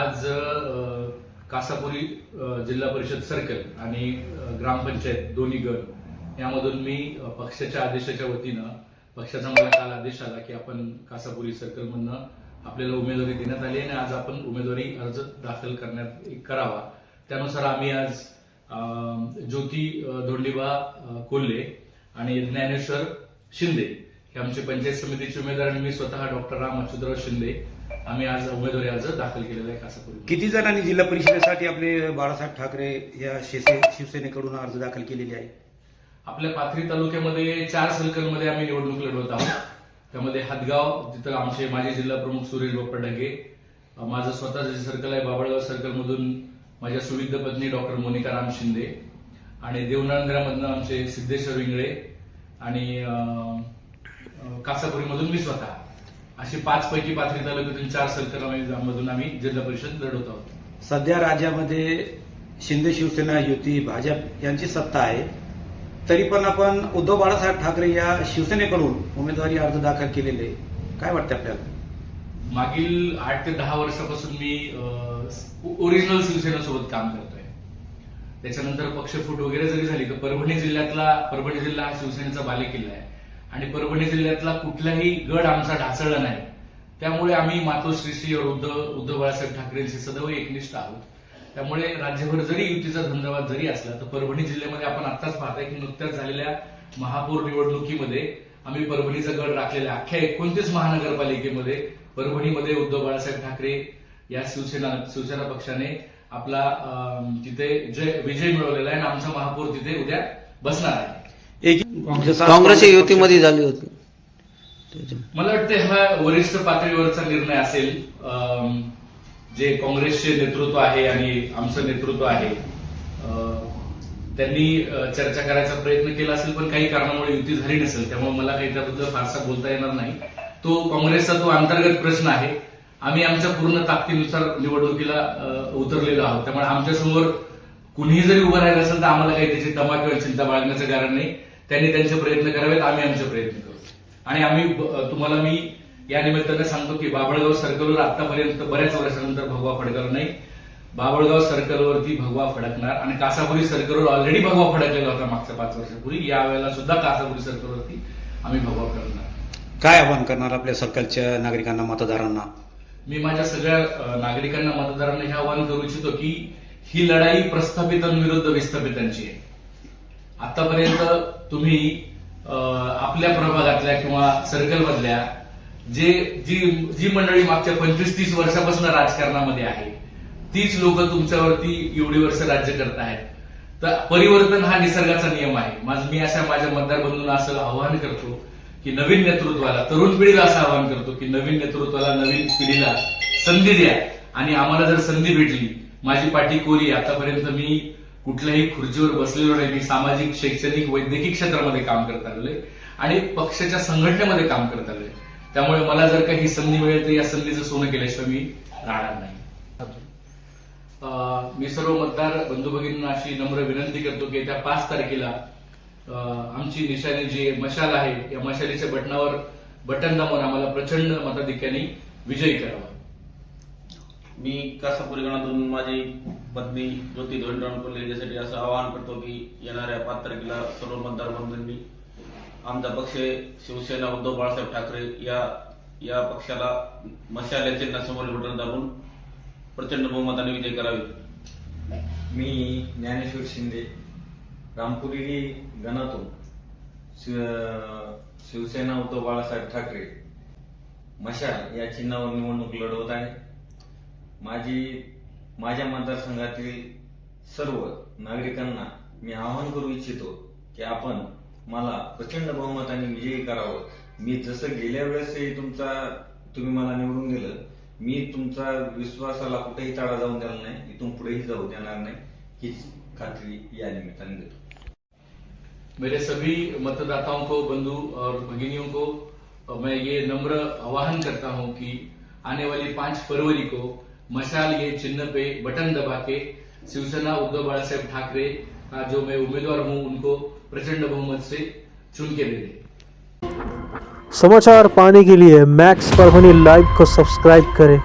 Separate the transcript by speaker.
Speaker 1: आज कासापुरी जिल्हा परिषद सर्कल आणि ग्रामपंचायत दोन्ही गट यामधून मी पक्षाच्या आदेशाच्या वतीनं पक्षाचा मला काल आदेश आला की आपण कासापुरी सर्कलमधनं आपल्याला उमेदवारी देण्यात आली आणि आज आपण उमेदवारी अर्ज दाखल करण्यात करावा. त्यानुसार आम्ही आज ज्योती धोंडीबा कोल्हे आणि ज्ञानेश्वर शिंदे हे आमचे पंचायत समितीचे उमेदवार आणि मी स्वतः डॉक्टर राम अच्युतराव शिंदे आम्ही आज उमेदवारी अर्ज दाखल केलेला आहे कासापुरी
Speaker 2: किती जणांनी जिल्हा परिषदेसाठी आपले बाळासाहेब ठाकरे या शिवसे शिवसेनेकडून अर्ज दाखल केलेले आहे?
Speaker 1: आपल्या पाथरी तालुक्यामध्ये चार सर्कलमध्ये आम्ही निवडणूक लढवत आहोत. त्यामध्ये हातगाव तिथं आमचे माजी जिल्हा प्रमुख सुरेश बाप्पा माझं स्वतःचं जे सर्कल आहे बाबळगाव सर्कलमधून माझ्या सुविध पत्नी डॉक्टर मोनिका राम शिंदे आणि देवनांद्रामधनं आमचे सिद्धेश्वर विंगळे आणि कासापुरीमधून मी स्वतः. अशी पाच पैकी पाथरी तालुक्यातून चार सर्कल मधून आम्ही जिल्हा परिषद लढवत. आहोत
Speaker 2: सध्या राज्यामध्ये शिंदे शिवसेना युती भाजप यांची सत्ता आहे. तरी पण आपण उद्धव बाळासाहेब ठाकरे या शिवसेनेकडून उमेदवारी अर्ज दाखल केलेले. काय वाटतं आपल्याला?
Speaker 1: मागील आठ ते दहा वर्षापासून मी ओरिजिनल शिवसेनेसोबत काम करतोय. त्याच्यानंतर पक्षफूट वगैरे जरी झाली तर परभणी जिल्ह्यातला परभणी जिल्हा हा शिवसेनेचा बालेकिल्ला आहे. आणि परभणी जिल्ह्यातला कुठलाही गड आमचा ढासळला नाही. त्यामुळे आम्ही मातोश्रीशी उद्धव उद्धव बाळासाहेब ठाकरेंशी सदैव एकनिष्ठ आहोत. त्यामुळे राज्यभर जरी युतीचा धंदावाद जरी असला तर परभणी जिल्ह्यामध्ये आपण आताच पाहताय की नुकत्याच झालेल्या महापौर निवडणुकीमध्ये आम्ही परभणीचा गड राखलेला अख्ख्या एकोणतीस महानगरपालिकेमध्ये परभणीमध्ये उद्धव बाळासाहेब ठाकरे या शिवसेना शिवसेना पक्षाने आपला तिथे जय विजय मिळवलेला आहे आणि आमचा महापौर तिथे उद्या बसणार आहे.
Speaker 2: एक
Speaker 3: काँग्रेसच्या युतीमध्ये झाली होती.
Speaker 1: मला वाटतं हा वरिष्ठ पातळीवरचा निर्णय असेल. अं, जे काँग्रेसचे नेतृत्व आहे आणि आमचं नेतृत्व आहे त्यांनी चर्चा करायचा प्रयत्न केला असेल पण काही कारणामुळे युती झाली नसेल त्यामुळे मला काही त्याबद्दल फारसा बोलता येणार नाही. तो काँग्रेसचा तो अंतर्गत प्रश्न आहे. आम्ही आमच्या पूर्ण ताकदीनुसार निवडणुकीला उतरलेलो आहोत. त्यामुळे आमच्यासमोर कुणीही जरी उभं राहिलं असेल तर आम्हाला काही त्याची तमा किंवा चिंता बाळगण्याचं कारण नाही. त्यांनी त्यांचे प्रयत्न करावेत आम्ही आमचे प्रयत्न करू. आणि आम्ही तुम्हाला मी या निमित्ताने सांगतो की बाबळगाव सर्कलवर आतापर्यंत बऱ्याच वर्षानंतर भगवा फडकला नाही. बाबळगाव सर्कलवरती भगवा फडकणार आणि कासापुरी सर्कलवर ऑलरेडी भगवा फडकलेला होता मागच्या पाच वर्षापूर्वी. या वेळेला सुद्धा कासापुरी सर्कलवरती आम्ही भगवा फडकणार.
Speaker 2: काय आवाहन करणार आपल्या सर्कलच्या नागरिकांना मतदारांना?
Speaker 1: मी माझ्या सगळ्या नागरिकांना मतदारांना हे आवाहन करू इच्छितो की ही लढाई प्रस्थापितांविरुद्ध विस्थापितांची आहे. आतापर्यंत तुम्ही आपल्या प्रभागातल्या किंवा सर्कलमधल्या जे जी जी मंडळी मागच्या पंचवीस तीस वर्षापासून राजकारणामध्ये आहे तीच लोक तुमच्यावरती एवढी वर्ष राज्य करत आहेत. तर परिवर्तन हा निसर्गाचा नियम आहे. माझं मी अशा माझ्या मतदार बंधूंना असं आवाहन करतो की नवीन नेतृत्वाला तरुण पिढीला असं आवाहन करतो की नवीन नेतृत्वाला नवीन पिढीला संधी द्या. आणि आम्हाला जर संधी भेटली माझी पाठी कोरी आतापर्यंत मी कुठल्याही खुर्चीवर बसलेलो नाही. मी सामाजिक शैक्षणिक वैद्यकीय क्षेत्रामध्ये काम करत आलोय आणि पक्षाच्या संघटनेमध्ये काम करत आलोय त्यामुळे मला जर काही संधी मिळेल तर या संधीचं सोनं केल्याशिवाय मी राहणार नाही. अं, मी सर्व मतदार बंधू भगिनींना अशी नम्र विनंती करतो की त्या पाच तारखेला आमची निशाणी जी मशाल आहे या मशालीच्या बटनावर बटन दाबून आम्हाला प्रचंड मताधिक्याने विजयी करावा.
Speaker 4: मी कासापुरी गणातून माझी पत्नी ज्योती धोंडराम कोल्हे यांच्यासाठी असं आवाहन करतो की येणाऱ्या पाच तारखेला सर्व मतदार बंधूंनी आमचा पक्ष शिवसेना उद्धव बाळासाहेब ठाकरे या या पक्षाला मशाल्या चिन्हासमोर बटन दाबून प्रचंड बहुमताने विजय करावे.
Speaker 5: मी ज्ञानेश्वर शिंदे रामपुरी गणातून शिव- शिवसेना उद्धव बाळासाहेब ठाकरे मशाल या चिन्हावर निवडणूक लढवत आहे. माझी माझ्या मतदारसंघातील सर्व नागरिकांना मी आवाहन करू इच्छितो की आपण मला प्रचंड बहुमताने विजयी करावं. मी जसं गेल्या वेळेसही तुमचा तुम्ही मला निवडून दिलं मी तुमचा विश्वासाला कुठेही ताळा जाऊन देणार नाही इथून पुढेही जाऊ देणार नाही हीच खात्री या निमित्ताने देतो.
Speaker 1: मेरे सभी मतदाताओं को बंधु और भगिनियों को मैं ये नम्र आह्वान करता हूं कि आने वाली पांच फरवरी को मशाल ये चिन्ह पे बटन दबा के शिवसेना उद्धव बाला ठाकरे का जो मैं उम्मीदवार हूँ उनको प्रचंड बहुमत से चुन के दे दें।
Speaker 6: समाचार पाने के लिए मैक्स परभनी लाइव को सब्सक्राइब करें।